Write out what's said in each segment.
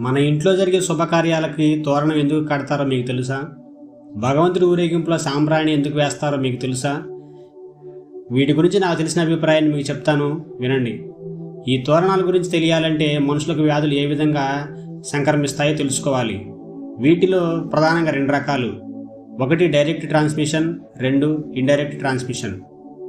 మన ఇంట్లో జరిగే శుభకార్యాలకి తోరణం ఎందుకు కడతారో మీకు తెలుసా? భగవంతుడి ఊరేగింపులో సాంబ్రాణి ఎందుకు వేస్తారో మీకు తెలుసా? వీటి గురించి నాకు తెలిసిన అభిప్రాయాన్ని మీకు చెప్తాను వినండి. ఈ తోరణాల గురించి తెలియాలంటే మనుషులకు వ్యాధులు ఏ విధంగా సంక్రమిస్తాయో తెలుసుకోవాలి. వీటిలో ప్రధానంగా రెండు రకాలు. ఒకటి డైరెక్ట్ ట్రాన్స్మిషన్ రెండు ఇండైరెక్ట్ ట్రాన్స్మిషన్.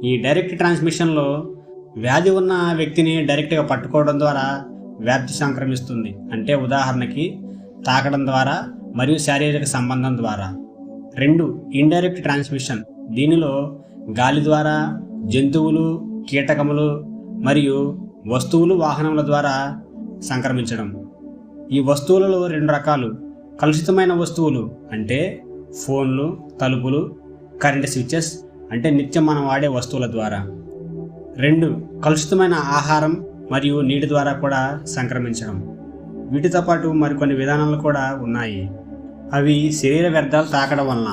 ఈ డైరెక్ట్ ట్రాన్స్మిషన్లో వ్యాధి ఉన్న వ్యక్తిని డైరెక్ట్గా పట్టుకోవడం ద్వారా వ్యాప్తి సంక్రమిస్తుంది. అంటే ఉదాహరణకి తాకడం ద్వారా మరియు శారీరక సంబంధం ద్వారా. రెండు ఇండైరెక్ట్ ట్రాన్స్మిషన్ దీనిలో గాలి ద్వారా జంతువులు కీటకములు మరియు వస్తువులు వాహనముల ద్వారా సంక్రమించడం. ఈ వస్తువులలో రెండు రకాలు. కలుషితమైన వస్తువులు అంటే ఫోన్లు తలుపులు కరెంట్ స్విచ్చెస్ అంటే నిత్యం మనం వాడే వస్తువుల ద్వారా. రెండు కలుషితమైన ఆహారం మరియు నీటి ద్వారా కూడా సంక్రమించడం. వీటితో పాటు మరికొన్ని విధానాలు కూడా ఉన్నాయి. అవి శరీర వ్యర్థాలు తాకడం వలన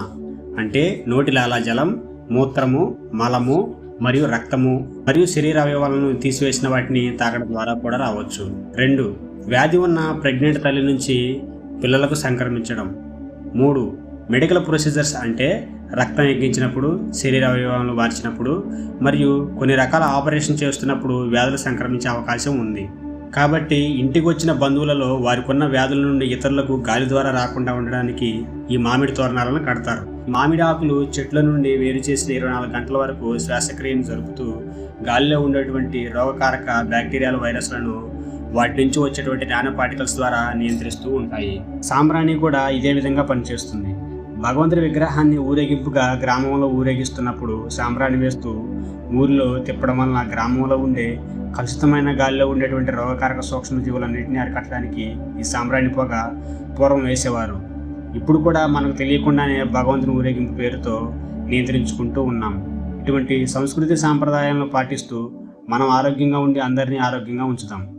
అంటే నోటి లాలాజలం మూత్రము మలము మరియు రక్తము మరియు శరీర అవయవాలను తీసివేసిన వాటిని తాకడం ద్వారా కూడా రావచ్చు. రెండు వ్యాధి ఉన్న ప్రెగ్నెంట్ తల్లి నుంచి పిల్లలకు సంక్రమించడం. మూడు మెడికల్ ప్రొసీజర్స్ అంటే రక్తం ఎక్కించినప్పుడు శరీర అవయవాలను మార్చినప్పుడు మరియు కొన్ని రకాల ఆపరేషన్ చేస్తున్నప్పుడు వ్యాధులు సంక్రమించే అవకాశం ఉంది. కాబట్టి ఇంటికి వచ్చిన బంధువులలో వారికున్న వ్యాధుల నుండి ఇతరులకు గాలి ద్వారా రాకుండా ఉండడానికి ఈ మామిడి తోరణాలను కడతారు. మామిడి ఆకులు చెట్ల నుండి వేరు చేసిన ఇరవై నాలుగు గంటల వరకు శ్వాసక్రియను జరుపుతూ గాలిలో ఉండేటువంటి రోగకారక బ్యాక్టీరియాల వైరస్లను వాటి నుంచి వచ్చేటువంటి నానో పార్టికల్స్ ద్వారా నియంత్రిస్తూ ఉంటాయి. సాంబ్రాణి కూడా ఇదే విధంగా పనిచేస్తుంది. భగవంతుడి విగ్రహాన్ని ఊరేగింపుగా గ్రామంలో ఊరేగిస్తున్నప్పుడు సాంబ్రాణి వేస్తూ ఊరిలో తిప్పడం వలన గ్రామంలో ఉండే కలుషితమైన గాలిలో ఉండేటువంటి రోగకారక సూక్ష్మజీవులన్నింటినీ అరికట్టడానికి ఈ సాంబ్రాణి పొగ పూర్వం వేసేవారు. ఇప్పుడు కూడా మనకు తెలియకుండానే భగవంతుని ఊరేగింపు పేరుతో నియంత్రించుకుంటూ ఉన్నాం. ఇటువంటి సంస్కృతి సాంప్రదాయాలను పాటిస్తూ మనం ఆరోగ్యంగా ఉండి అందరినీ ఆరోగ్యంగా ఉంచుతాం.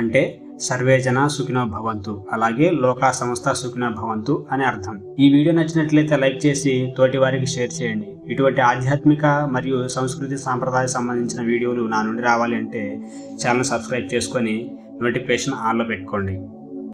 అంటే సర్వే జన సుఖినో భవంతు. అలాగే లోకా సంస్థ సుఖినో భవంతు అని అర్థం. ఈ వీడియో నచ్చినట్లయితే లైక్ చేసి తోటి వారికి షేర్ చేయండి. ఇటువంటి ఆధ్యాత్మిక మరియు సంస్కృతి సాంప్రదాయ సంబంధించిన వీడియోలు నా నుండి రావాలి అంటే ఛానల్ సబ్స్క్రైబ్ చేసుకొని నోటిఫికేషన్ ఆన్లో పెట్టుకోండి.